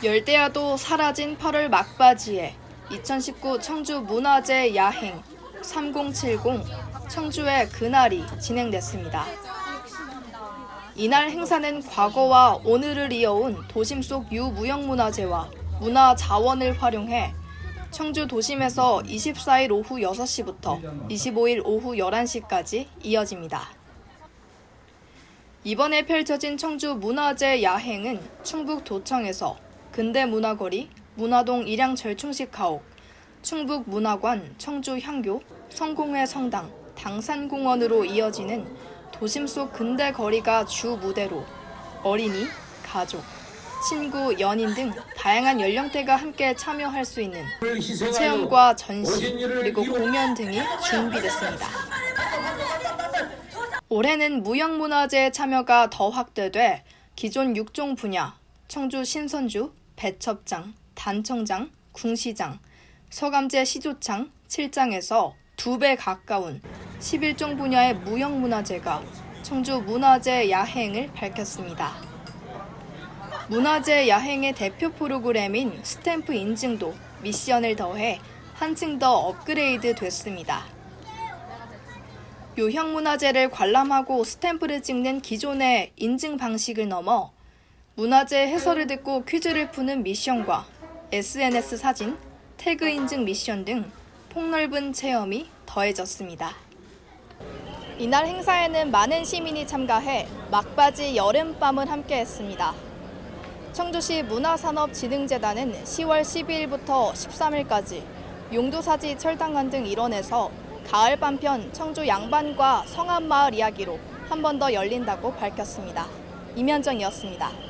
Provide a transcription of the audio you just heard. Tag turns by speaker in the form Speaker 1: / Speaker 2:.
Speaker 1: 열대야도 사라진 8월 막바지에 2019 청주 문화재 야행 3070 청주의 그날이 진행됐습니다. 이날 행사는 과거와 오늘을 이어온 도심 속 유무형문화재와 문화 자원을 활용해 청주 도심에서 24일 오후 6시부터 25일 오후 11시까지 이어집니다. 이번에 펼쳐진 청주 문화재 야행은 충북 도청에서 근대문화거리, 문화동 일양 절충식 가옥, 충북 문화관, 청주 향교, 성공회 성당, 당산공원으로 이어지는 도심 속 근대 거리가 주 무대로 어린이, 가족, 친구, 연인 등 다양한 연령대가 함께 참여할 수 있는 체험과 전시 그리고 공연 등이 준비됐습니다. 올해는 무형문화재 참여가 더 확대돼 기존 6종 분야 청주 신선주, 배첩장, 단청장, 궁시장, 서감제 시조창 7장에서 2배 가까운 11종 분야의 무형문화재가 청주 문화재 야행을 밝혔습니다. 문화재 야행의 대표 프로그램인 스탬프 인증도 미션을 더해 한층 더 업그레이드 됐습니다. 요형 문화재를 관람하고 스탬프를 찍는 기존의 인증 방식을 넘어 문화재 해설을 듣고 퀴즈를 푸는 미션과 SNS 사진, 태그 인증 미션 등 폭넓은 체험이 더해졌습니다. 이날 행사에는 많은 시민이 참가해 막바지 여름밤을 함께했습니다. 청주시 문화산업진흥재단은 10월 12일부터 13일까지 용두사지 철당관 등 일원에서 가을 밤편 청주 양반과 성암마을 이야기로 한 번 더 열린다고 밝혔습니다. 임현정이었습니다.